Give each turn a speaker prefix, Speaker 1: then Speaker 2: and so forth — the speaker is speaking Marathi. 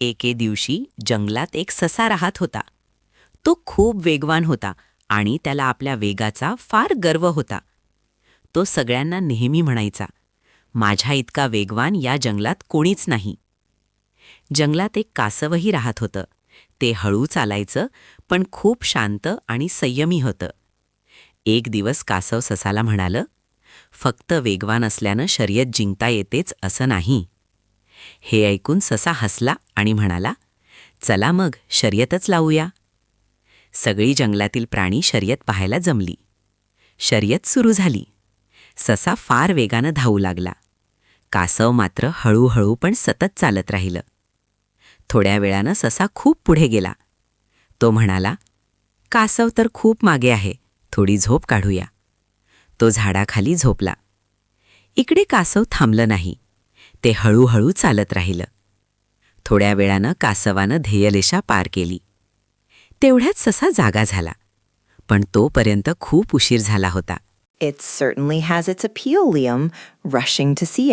Speaker 1: एके दिवशी जंगलात एक ससा राहत होता. तो खूप वेगवान होता आणि त्याला आपल्या वेगाचा फार गर्व होता. तो सगळ्यांना नेहमी म्हणायचा माझ्या इतका वेगवान या जंगलात कोणीच नाही. जंगलात एक कासवही राहत होतं. ते हळू चालायचं पण खूप शांत आणि संयमी होतं. एक दिवस कासव ससाला म्हणालं फक्त वेगवान असल्यानं शर्यत जिंकता येतेच असं नाही. हे ऐकून ससा हसला आणि म्हणाला चला मग शर्यतच लावूया. सगळी जंगलातील प्राणी शर्यत पाहायला जमली. शर्यत सुरू झाली. ससा फार वेगानं धावू लागला. कासव मात्र हळूहळू पण सतत चालत राहिलं. थोड्या वेळानं ससा खूप पुढे गेला. तो म्हणाला कासव तर खूप मागे आहे थोडी झोप काढूया. तो झाडाखाली झोपला. इकडे कासव थांबलं नाही. ते हळूहळू चालत राहिलं थोड्या वेळानं कासवानं ध्येयलेशा पार केली तेवढ्यात ससा जागा झाला पण तोपर्यंत खूप उशीर झाला होता
Speaker 2: It certainly has its appeal, Liam. Rushing to see